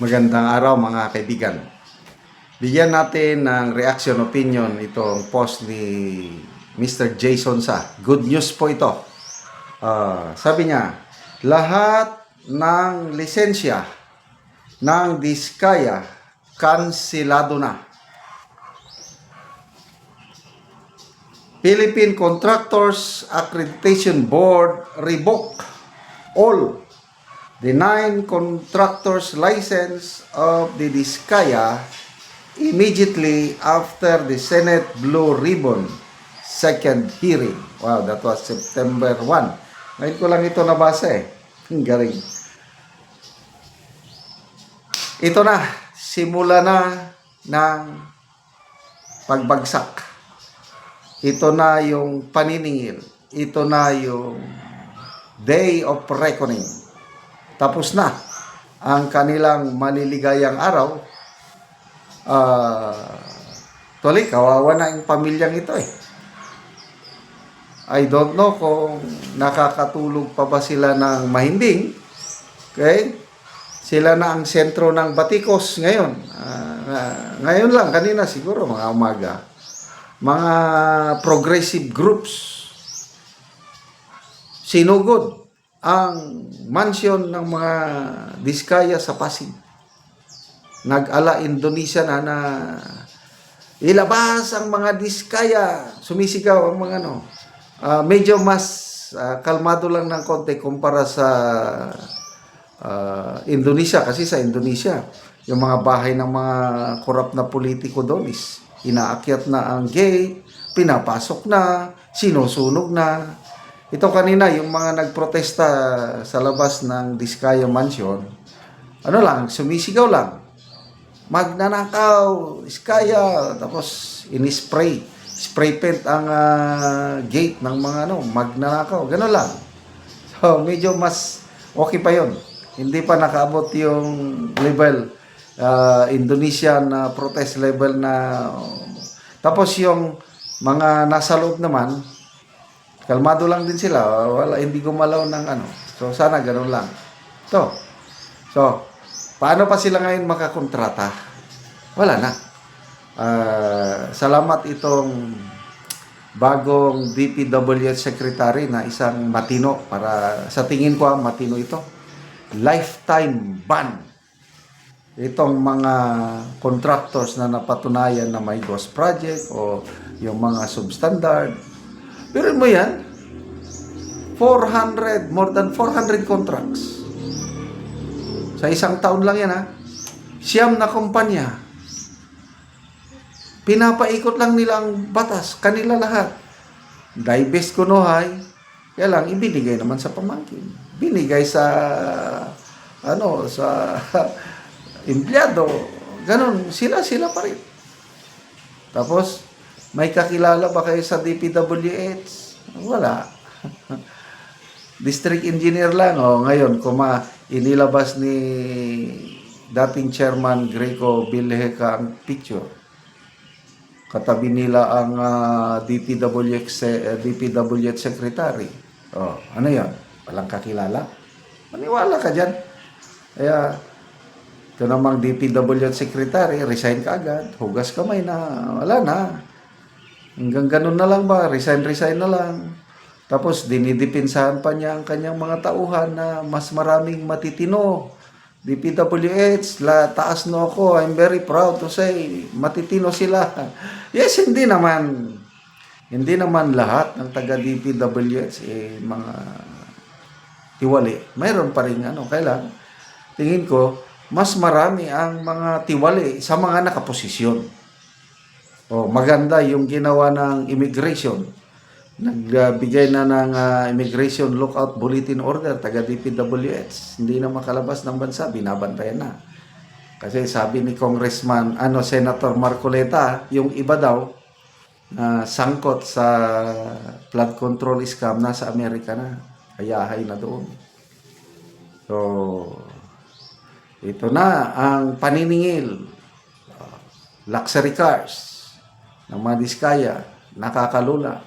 Magandang araw mga kaibigan. Bigyan natin ng reaction opinion itong post ni Mr. Jason Sa. Good news po ito. Ah, sabi niya, lahat ng lisensya ng Diskaya kansilado na. Philippine Contractors Accreditation Board revoke all the nine contractors license of the Diskaya immediately after the Senate Blue Ribbon second hearing. Wow, that was September 1. Ngayon ko lang ito nabasa eh. Ang galing. Ito na, simula na ng pagbagsak. Ito na yung paniningil. Ito na yung day of reckoning. Tapos na ang kanilang maliligayang araw. Ah, tuloy, kawawa na yung pamilyang ito eh. I don't know kung nakakatulog pa ba sila ng mahimbing. Okay? Sila na ang sentro ng batikos ngayon. Ah, ngayon lang, kanina siguro mga umaga. Mga progressive groups sinugod ang mansion ng mga Diskaya sa Pasig. Nag-ala Indonesia na na ilabas ang mga Diskaya. Sumisigaw ang mga ano. Ah, medyo mas ah, kalmado lang ng konti kumpara sa ah, Indonesia. Kasi sa Indonesia, yung mga bahay ng mga korap na politiko doon is inaakyat na ang gate, pinapasok na, sinusunog na. Ito kanina, yung mga nagprotesta sa labas ng Diskaya Mansion, ano lang, sumisigaw lang. Magnanakaw, Diskaya, tapos inispray. Spray paint ang ah, gate ng mga ano, magnanakaw. Ganun lang. So, medyo mas okay pa yon. Hindi pa nakaabot yung level, ah, Indonesian na protest level na... tapos yung mga nasa loob naman, kalmado lang din sila. Wala, hindi gumalaw ng ano. So, sana ganun lang. To. So, paano pa sila ngayon makakontrata? Wala na. Ah, salamat itong bagong DPWH secretary na isang matino para sa tingin ko ang matino ito. Lifetime ban. Itong mga contractors na napatunayan na may ghost project o yung mga substandard. Pero mo yan, 400, more than 400 contracts. Sa isang taon lang yan ha. Siyam na kumpanya. Pinapaikot lang nila ang batas. Kanila lahat. Divest kunuhay. Kaya lang, ibinigay naman sa pamangkin. Binigay sa, ano, sa empleyado. Ganon. Sila, sila pa rin. Tapos, may kakilala ba kayo sa DPWH? Wala. District engineer lang. O, ngayon, kuma inilabas ni dating chairman Greco Bilheca ang picture. Katabi nila ang ah, DPWH, eh, DPWH secretary. Oh, ano yan? Walang kakilala? Maniwala ka dyan. Kaya, ito namang DPWH secretary, resign ka agad. Hugas kamay na. Wala na. Hanggang ganun na lang ba? Resign, resign na lang. Tapos dinidipinsahan pa niya ang kanyang mga tauhan na mas maraming matitino. DPWH, la, taas no ako. I'm very proud to say, matitino sila. Yes, hindi naman. Hindi naman lahat ng taga DPWH eh, mga tiwali. Mayroon pa rin ano, kailan tingin ko mas marami ang mga tiwali sa mga nakaposisyon. Oh, maganda yung ginawa ng immigration. Nagbigay na ng ah, immigration lookout bulletin order taga DPWH. Hindi na makalabas ng bansa, binabantayan na. Kasi sabi ni Congressman, ano Senator Marcoleta, yung iba daw na sangkot sa flood control scam nasa Amerika na. Hayahay na doon. So, ito na ang paniningil. Uh, Luxury cars ng mga diskaya, nakakalula.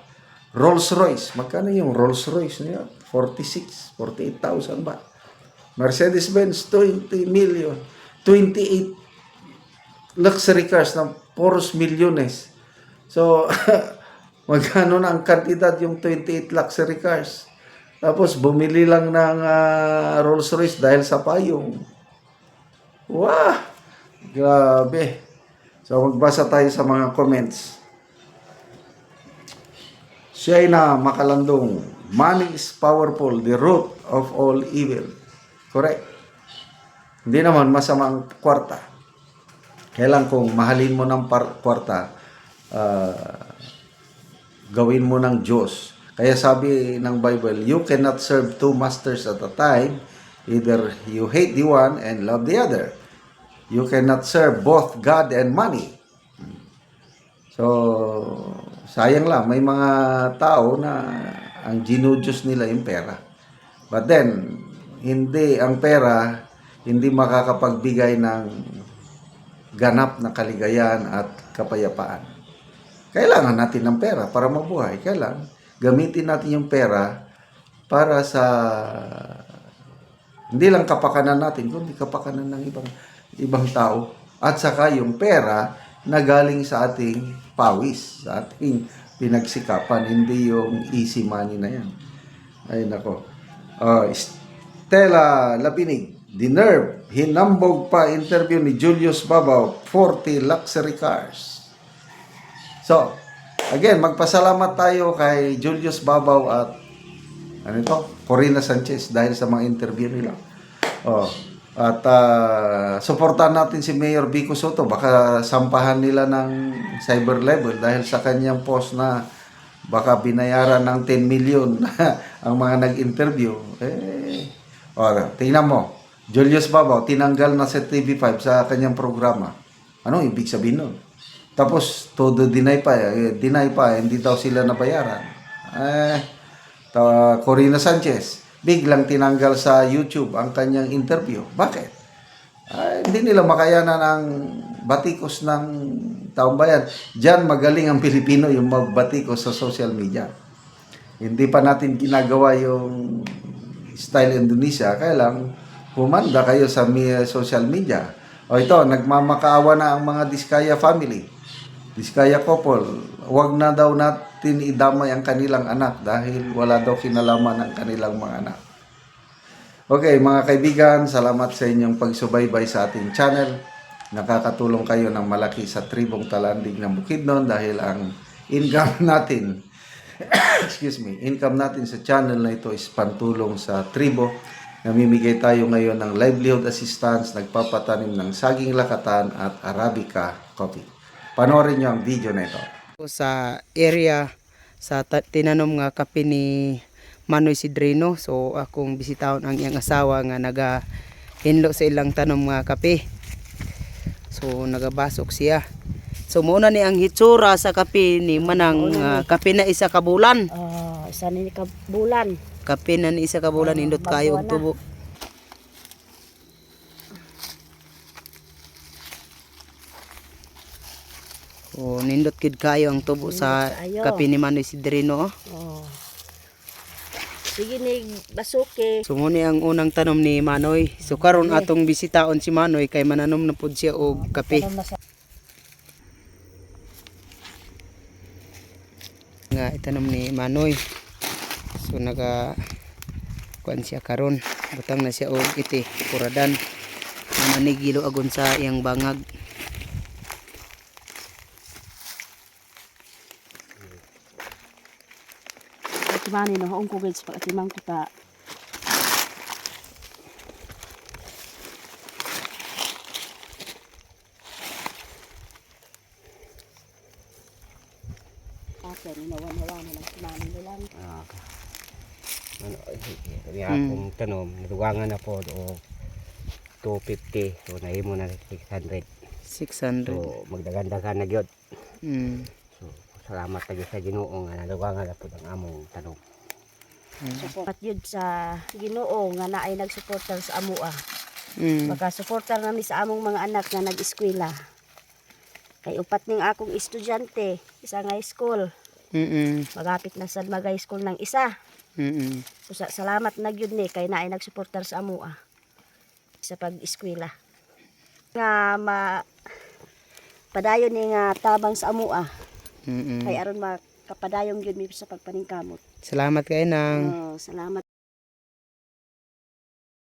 Rolls Royce, magkano yung Rolls Royce niya? 46, 48,000 ba? Mercedes-Benz, 20 million. 28 luxury cars ng poros milyones. So, magkano na ang kantidad yung 28 luxury cars? Tapos, bumili lang ng ah, Rolls Royce dahil sa payong. Wow! Grabe. So, magbasa tayo sa mga comments. Siya na makalandong. Money is powerful, the root of all evil. Correct. Hindi naman masamang kwarta. Kailan kung mahalin mo ng kwarta, ah, gawin mo ng Diyos. Kaya sabi ng Bible, you cannot serve two masters at a time. Either you hate the one and love the other. You cannot serve both God and money. So, sayang lang. May mga tao na ang ginudyos nila yung pera. But then, hindi, ang pera, hindi makakapagbigay ng ganap na kaligayahan at kapayapaan. Kailangan natin ng pera para mabuhay. Kailangan gamitin natin yung pera para sa hindi lang kapakanan natin, kundi kapakanan ng ibang ibang tao. At saka yung pera na galing sa ating pawis, sa ating pinagsikapan, hindi yung easy money na yan. Ay nako. Uh, Stella Lapinig, The Nerve, hinambog pa interview ni Julius Babaw, 40 luxury cars. So, again, magpasalamat tayo kay Julius Babaw at ano ito? Corina Sanchez dahil sa mga interview nila. Oh. At ah, suportahan natin si Mayor Vico Soto. Baka sampahan nila ng cyber level dahil sa kanyang post na baka binayaran ng 10 million ang mga nag-interview. Eh, oh, tingnan mo. Julius Babaw, tinanggal na sa TV5 sa kanyang programa. Anong ibig sabihin nun? Tapos, todo deny pa, eh, deny pa, hindi daw sila nabayaran. Eh, ta Corina Sanchez, biglang tinanggal sa YouTube ang kanyang interview. Bakit? Ay, hindi nila makayanan ang batikos ng taong bayan. Diyan magaling ang Pilipino yung magbatikos sa social media. Hindi pa natin ginagawa yung style Indonesia, kaya lang humanda kayo sa social media. O ito, nagmamakaawa na ang mga Diskaya family. Diskaya couple, wag na daw natin idamay ang kanilang anak dahil wala daw kinalaman ang kanilang mga anak. Okay, mga kaibigan, salamat sa inyong pagsubaybay sa ating channel. Nakakatulong kayo ng malaki sa tribong talandig ng Bukidnon dahil ang income natin, excuse me, income natin sa channel na ito is pantulong sa tribo. Namimigay tayo ngayon ng livelihood assistance, nagpapatanim ng saging lakatan at Arabica coffee. Panoorin nyo ang video na ito. Sa area sa tinanom nga kape ni Manoy Sidrino. So akong bisitahon ang iyang asawa nga naga hinlo sa ilang tanom nga kape. So nagabasok siya. So muna ni ang hitsura sa kape ni manang nga kape na isa ka bulan. Ah, isa ni ka bulan. Kape na ni isa ka bulan indot kayo og tubo. O nindot kid kayo ang tubo sa kape ni Manoy Sidrino. oh. Sige ni basuke. So ang unang tanom ni Manoy. So karon atong bisitaon si Manoy kay mananom na pud siya og kape nga itanom ni Manoy. So naga kuan siya karon. Butang na siya og iti puradan. Manigilo agon sa iyang bangag. Atimani no hong kugid sa atimang kita. Ate, ninawan-hawa na lang timani nilang. Ah. Ano, kami akong tanom, naduwangan na po o 250. So, nahimo na 600. 600. So, magdagandagan na gyud. Mm. Salamat lagi sa Ginoo nga naduwangan na po ang among tanom. Support yun sa Ginoo nga na ay nagsuportar sa amo ah. Mm. Magkasuportar nami sa among mga anak nga nag-eskwela. Kay upat ning akong estudyante, isa nga school. Mm. Magapit na sad magay school ng isa. Mm. Usa salamat na gyud ni kay naay nagsuportar sa amo ah. Sa pag-eskwela. nga ma padayon ni nga tabang sa amua Mm-mm. kay aron makapadayon gyud mi sa pagpaningkamot. Salamat kay nang Oh, salamat